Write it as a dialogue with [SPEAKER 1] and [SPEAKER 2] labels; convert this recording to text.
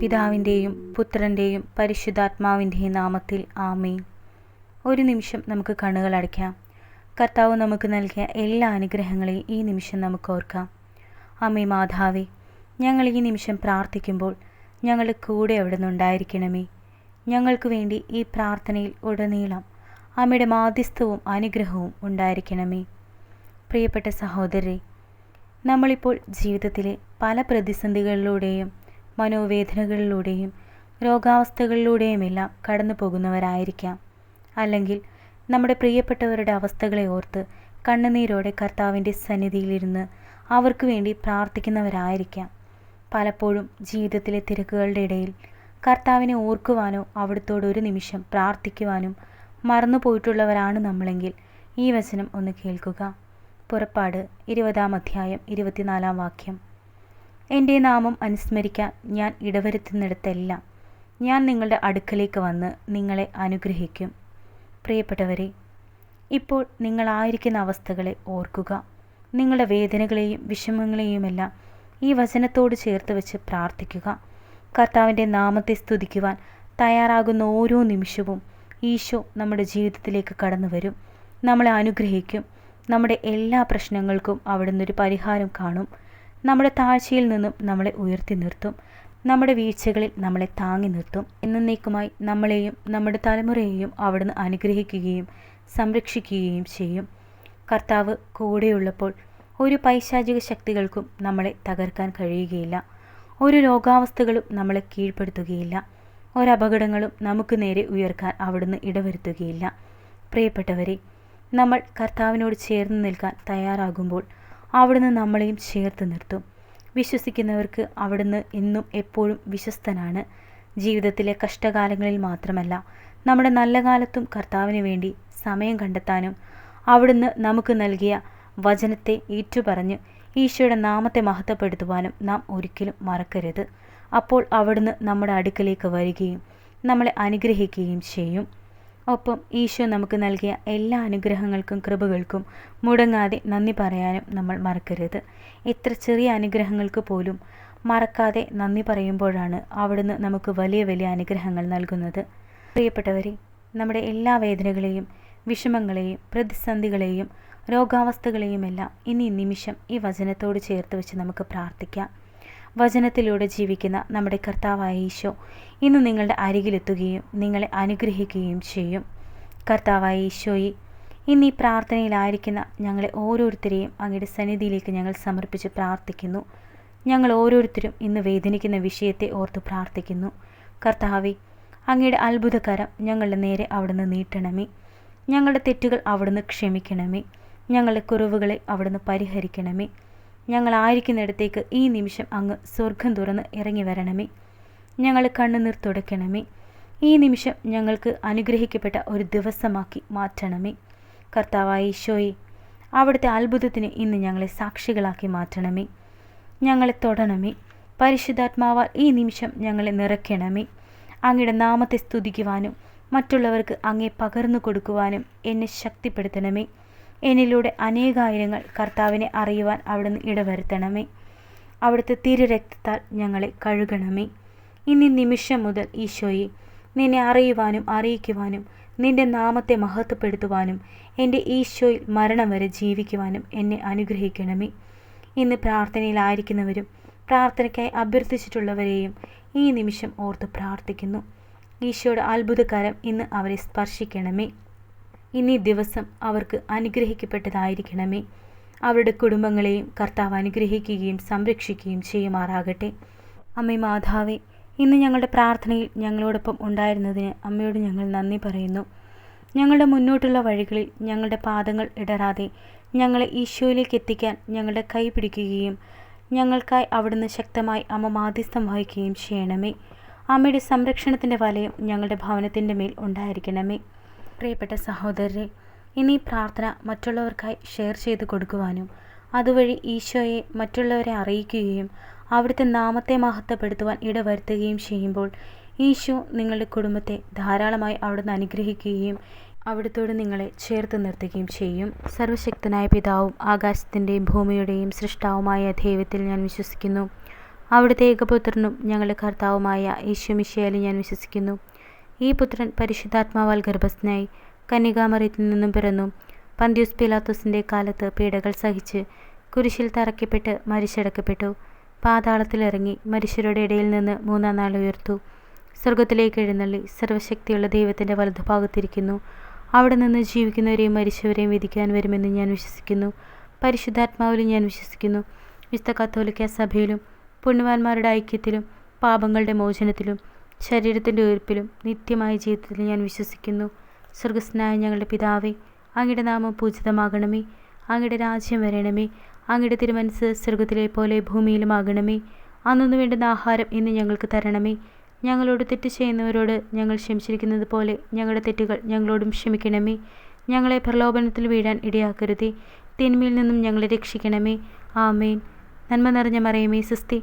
[SPEAKER 1] പിതാവിന്റെയും പുത്രന്റെയും പരിശുദ്ധാത്മാവിന്റെയും നാമത്തിൽ ആമേൻ. ഒരു നിമിഷം നമുക്ക് കണ്ണുകൾ അടയ്ക്കാം. കർത്താവ് നമുക്ക് നൽകിയ എല്ലാ അനുഗ്രഹങ്ങളെയും ഈ നിമിഷം നമുക്ക് ഓർക്കാം. അമ്മേ മാതാവേ ഞങ്ങൾ ഈ നിമിഷം പ്രാർത്ഥിക്കുമ്പോൾ ഞങ്ങളുടെ കൂടെ അവിടെ നിന്നുണ്ടായിരിക്കണമേ ഞങ്ങൾക്ക് വേണ്ടി ഈ പ്രാർത്ഥനയിൽ ഉടനീളം അമ്മയുടെ മാധ്യസ്ഥവും അനുഗ്രഹവും ഉണ്ടായിരിക്കണമേ. പ്രിയപ്പെട്ട സഹോദരരെ നമ്മളിപ്പോൾ ജീവിതത്തിലെ പല പ്രതിസന്ധികളിലൂടെയും മനോവേദനകളിലൂടെയും രോഗാവസ്ഥകളിലൂടെയുമെല്ലാം കടന്നു പോകുന്നവരായിരിക്കാം അല്ലെങ്കിൽ നമ്മുടെ പ്രിയപ്പെട്ടവരുടെ അവസ്ഥകളെ ഓർത്ത് കണ്ണുനീരോടെ കർത്താവിന്റെ സന്നിധിയിലിരുന്ന് അവർക്ക് വേണ്ടി പ്രാർത്ഥിക്കുന്നവരായിരിക്കാം. പലപ്പോഴും ജീവിതത്തിലെ തിരക്കുകളുടെ ഇടയിൽ കർത്താവിനെ ഓർക്കുവാനോ അവിടുത്തോട് ഒരു നിമിഷം പ്രാർത്ഥിക്കുവാനും മറന്നുപോയിട്ടുള്ളവരാണ് നമ്മളെങ്കിൽ ഈ വചനം ഒന്ന് കേൾക്കുക. പുറപ്പാട് ഇരുപതാം അധ്യായം ഇരുപത്തിനാലാം വാക്യം. എന്റെ നാമം അനുസ്മരിക്കാൻ ഞാൻ ഇടവരുത്തുന്നിടത്തെല്ലാം ഞാൻ നിങ്ങളുടെ അടുക്കലേക്ക് വന്ന് നിങ്ങളെ അനുഗ്രഹിക്കും. പ്രിയപ്പെട്ടവരെ ഇപ്പോൾ നിങ്ങളായിരിക്കുന്ന അവസ്ഥകളെ ഓർക്കുക. നിങ്ങളുടെ വേദനകളെയും വിഷമങ്ങളെയുമെല്ലാം ഈ വചനത്തോട് ചേർത്ത് വെച്ച് പ്രാർത്ഥിക്കുക. കർത്താവിന്റെ നാമത്തെ സ്തുതിക്കുവാൻ തയ്യാറാകുന്ന ഓരോ നിമിഷവും ഈശോ നമ്മുടെ ജീവിതത്തിലേക്ക് കടന്നു വരും. നമ്മളെ അനുഗ്രഹിക്കും. നമ്മുടെ എല്ലാ പ്രശ്നങ്ങൾക്കും അവിടുന്ന് ഒരു പരിഹാരം കാണും. നമ്മുടെ താഴ്ചയിൽ നിന്നും നമ്മളെ ഉയർത്തി നിർത്തും. നമ്മുടെ വീഴ്ചകളിൽ നമ്മളെ താങ്ങി നിർത്തും. എന്നേക്കുമായി നമ്മളെയും നമ്മുടെ തലമുറയെയും അവിടുന്ന് അനുഗ്രഹിക്കുകയും സംരക്ഷിക്കുകയും ചെയ്യും. കർത്താവ് കൂടെയുള്ളപ്പോൾ ഒരു പൈശാചിക ശക്തികൾക്കും നമ്മളെ തകർക്കാൻ കഴിയുകയില്ല. ഒരു രോഗാവസ്ഥകളും നമ്മളെ കീഴ്പ്പെടുത്തുകയില്ല. ഒരപകടങ്ങളും നമുക്ക് നേരെ ഉയർക്കാൻ അവിടുന്ന് ഇടവരുത്തുകയില്ല. പ്രിയപ്പെട്ടവരെ നമ്മൾ കർത്താവിനോട് ചേർന്ന് നിൽക്കാൻ തയ്യാറാകുമ്പോൾ അവിടുന്ന് നമ്മളെയും ചേർത്ത് നിർത്തും. വിശ്വസിക്കുന്നവർക്ക് അവിടുന്ന് എന്നും എപ്പോഴും വിശ്വസ്തനാണ്. ജീവിതത്തിലെ കഷ്ടകാലങ്ങളിൽ മാത്രമല്ല നമ്മുടെ നല്ല കാലത്തും കർത്താവിന് വേണ്ടി സമയം കണ്ടെത്താനും അവിടുന്ന് നമുക്ക് നൽകിയ വചനത്തെ ഏറ്റുപറഞ്ഞ് ഈശോയുടെ നാമത്തെ മഹത്വപ്പെടുത്തുവാനും നാം ഒരിക്കലും മറക്കരുത്. അപ്പോൾ അവിടുന്ന് നമ്മുടെ അടുക്കലേക്ക് വരികയും നമ്മളെ അനുഗ്രഹിക്കുകയും ചെയ്യും. ഒപ്പം ഈശോ നമുക്ക് നൽകിയ എല്ലാ അനുഗ്രഹങ്ങൾക്കും കൃപകൾക്കും മുടങ്ങാതെ നന്ദി പറയാനും നമ്മൾ മറക്കരുത്. എത്ര ചെറിയ അനുഗ്രഹങ്ങൾക്ക് പോലും മറക്കാതെ നന്ദി പറയുമ്പോഴാണ് അവിടുന്ന് നമുക്ക് വലിയ വലിയ അനുഗ്രഹങ്ങൾ നൽകുന്നത്. പ്രിയപ്പെട്ടവരെ നമ്മുടെ എല്ലാ വേദനകളെയും വിഷമങ്ങളെയും പ്രതിസന്ധികളെയും രോഗാവസ്ഥകളെയുമെല്ലാം ഇനി നിമിഷം ഈ വചനത്തോട് ചേർത്ത് വെച്ച് നമുക്ക് പ്രാർത്ഥിക്കാം. വചനത്തിലൂടെ ജീവിക്കുന്ന നമ്മുടെ കർത്താവായ ഈശോ ഇന്ന് നിങ്ങളുടെ അരികിലെത്തുകയും നിങ്ങളെ അനുഗ്രഹിക്കുകയും ചെയ്യും. കർത്താവായ ഈശോയെ ഇന്ന് ഈ പ്രാർത്ഥനയിലായിരിക്കുന്ന ഞങ്ങളെ ഓരോരുത്തരെയും അങ്ങയുടെ സന്നിധിയിലേക്ക് ഞങ്ങൾ സമർപ്പിച്ച് പ്രാർത്ഥിക്കുന്നു. ഞങ്ങൾ ഓരോരുത്തരും ഇന്ന് വേദനിക്കുന്ന വിഷയത്തെ ഓർത്ത് പ്രാർത്ഥിക്കുന്നു. കർത്താവെ അങ്ങയുടെ അത്ഭുതകരം ഞങ്ങളുടെ നേരെ അവിടുന്ന് നീട്ടണമേ. ഞങ്ങളുടെ തെറ്റുകൾ അവിടുന്ന് ക്ഷമിക്കണമേ. ഞങ്ങളുടെ കുറവുകളെ അവിടുന്ന് പരിഹരിക്കണമേ. ഞങ്ങളായിരിക്കുന്നിടത്തേക്ക് ഈ നിമിഷം അങ്ങ് സ്വർഗം തുറന്ന് ഇറങ്ങി വരണമേ. ഞങ്ങൾ കണ്ണുനീർ തുടയ്ക്കണമേ. ഈ നിമിഷം ഞങ്ങൾക്ക് അനുഗ്രഹിക്കപ്പെട്ട ഒരു ദിവസമാക്കി മാറ്റണമേ. കർത്താവായ ഈശോയെ അവിടുത്തെ അത്ഭുതത്തിന് ഇന്ന് ഞങ്ങളെ സാക്ഷികളാക്കി മാറ്റണമേ. ഞങ്ങളെ തൊടണമേ. പരിശുദ്ധാത്മാവാൽ ഈ നിമിഷം ഞങ്ങളെ നിറയ്ക്കണമേ. അങ്ങയുടെ നാമത്തെ സ്തുതിക്കുവാനും മറ്റുള്ളവർക്ക് അങ്ങേ പകർന്നു കൊടുക്കുവാനും എന്നെ ശക്തിപ്പെടുത്തണമേ. എന്നിലൂടെ അനേകായിരങ്ങൾ കർത്താവിനെ അറിയുവാൻ അവിടുന്ന് ഇടവരുത്തണമേ. അവിടുത്തെ തിരുരക്തത്താൽ ഞങ്ങളെ കഴുകണമേ. ഇനി നിമിഷം മുതൽ ഈശോയെ നിന്നെ അറിയുവാനും അറിയിക്കുവാനും നിന്റെ നാമത്തെ മഹത്വപ്പെടുത്തുവാനും എന്റെ ഈശോയിൽ മരണം വരെ ജീവിക്കുവാനും എന്നെ അനുഗ്രഹിക്കണമേ. ഇന്ന് പ്രാർത്ഥനയിലായിരിക്കുന്നവരും പ്രാർത്ഥനയ്ക്കായി അഭ്യർത്ഥിച്ചിട്ടുള്ളവരെയും ഈ നിമിഷം ഓർത്ത് പ്രാർത്ഥിക്കുന്നു. ഈശോയുടെ അത്ഭുതകരം ഇന്ന് അവരെ സ്പർശിക്കണമേ. ഇന്നീ ദിവസം അവർക്ക് അനുഗ്രഹിക്കപ്പെട്ടതായിരിക്കണമേ. അവരുടെ കുടുംബങ്ങളെയും കർത്താവ് അനുഗ്രഹിക്കുകയും സംരക്ഷിക്കുകയും ചെയ്യുമാറാകട്ടെ. അമ്മേ മാതാവേ ഇന്ന് ഞങ്ങളുടെ പ്രാർത്ഥനയിൽ ഞങ്ങളോടൊപ്പം ഉണ്ടായിരുന്നതിന് അമ്മയോട് ഞങ്ങൾ നന്ദി പറയുന്നു. ഞങ്ങളുടെ മുന്നോട്ടുള്ള വഴികളിൽ ഞങ്ങളുടെ പാദങ്ങൾ ഇടരാതെ ഞങ്ങളെ ഈശോയിലേക്ക് എത്തിക്കാൻ ഞങ്ങളുടെ കൈ പിടിക്കുകയും ഞങ്ങൾക്കായി അവിടുന്ന് ശക്തമായി അമ്മ മാധ്യസ്ഥം വഹിക്കുകയും ചെയ്യണമേ. അമ്മയുടെ സംരക്ഷണത്തിന്റെ വലയം ഞങ്ങളുടെ ഭവനത്തിന്റെ മേൽ ഉണ്ടായിരിക്കണമേ. പ്രിയപ്പെട്ട സഹോദരരെ ഇനി പ്രാർത്ഥന മറ്റുള്ളവർക്കായി ഷെയർ ചെയ്ത് കൊടുക്കുവാനും അതുവഴി ഈശോയെ മറ്റുള്ളവരെ അറിയിക്കുകയും അവിടുത്തെ നാമത്തെ മഹത്വപ്പെടുത്തുവാൻ ഇടവരുത്തുകയും ചെയ്യുമ്പോൾ ഈശോ നിങ്ങളുടെ കുടുംബത്തെ ധാരാളമായി അവിടുന്ന് അനുഗ്രഹിക്കുകയും അവിടുത്തോട് നിങ്ങളെ ചേർത്ത് നിർത്തുകയും ചെയ്യും. സർവശക്തനായ പിതാവും ആകാശത്തിന്റെയും ഭൂമിയുടെയും സൃഷ്ടാവുമായ ദൈവത്തിൽ ഞാൻ വിശ്വസിക്കുന്നു. അവിടുത്തെ ഏകപുത്രനും ഞങ്ങളുടെ കർത്താവുമായ ഈശോ മിശയാലും ഞാൻ വിശ്വസിക്കുന്നു. ഈ പുത്രൻ പരിശുദ്ധാത്മാവാൽ ഗർഭസ്ഥനായി കന്യകാമറിയത്തിൽ നിന്നും പിറന്നു. പന്ത്യൂസ് പിലാത്തോസിന്റെ കാലത്ത് പീഡകൾ സഹിച്ച് കുരിശിൽ തറയ്ക്കപ്പെട്ട് മരിച്ചടക്കപ്പെട്ടു. പാതാളത്തിലിറങ്ങി മനുഷ്യരുടെ ഇടയിൽ നിന്ന് മൂന്നാം നാൾ ഉയർത്തു. സ്വർഗത്തിലേക്ക് എഴുന്നള്ളി സർവശക്തിയുള്ള ദൈവത്തിന്റെ വലതുഭാഗത്തിരിക്കുന്നു. അവിടെ നിന്ന് ജീവിക്കുന്നവരെയും മരിച്ചവരെയും വിധിക്കാൻ വരുമെന്ന് ഞാൻ വിശ്വസിക്കുന്നു. പരിശുദ്ധാത്മാവിലും ഞാൻ വിശ്വസിക്കുന്നു. വിശുദ്ധ കത്തോലിക്ക സഭയിലും പുണ്യവാന്മാരുടെ ഐക്യത്തിലും പാപങ്ങളുടെ മോചനത്തിലും ശരീരത്തിന്റെ ഉയർപ്പിലും നിത്യമായ ജീവിതത്തിൽ ഞാൻ വിശ്വസിക്കുന്നു. സ്വർഗസ്നായ ഞങ്ങളുടെ പിതാവേ അങ്ങയുടെ നാമം പൂജിതമാകണമേ. അങ്ങയുടെ രാജ്യം വരണമേ. അങ്ങയുടെ തിരുമനസ് സ്വർഗത്തിലെ പോലെ ഭൂമിയിലുമാകണമേ. അന്നു വേണ്ടുന്ന ആഹാരം ഇന്ന് ഞങ്ങൾക്ക് തരണമേ. ഞങ്ങളോട് തെറ്റ് ചെയ്യുന്നവരോട് ഞങ്ങൾ ക്ഷമിച്ചിരിക്കുന്നത് പോലെ ഞങ്ങളുടെ തെറ്റുകൾ ഞങ്ങളോടും ക്ഷമിക്കണമേ. ഞങ്ങളെ പ്രലോഭനത്തിൽ വീഴാൻ ഇടയാക്കരുതേ. തിന്മയിൽ നിന്നും ഞങ്ങളെ രക്ഷിക്കണമേ. ആമേൻ. നന്മ നിറഞ്ഞ മറിയമേ സിസ്തി.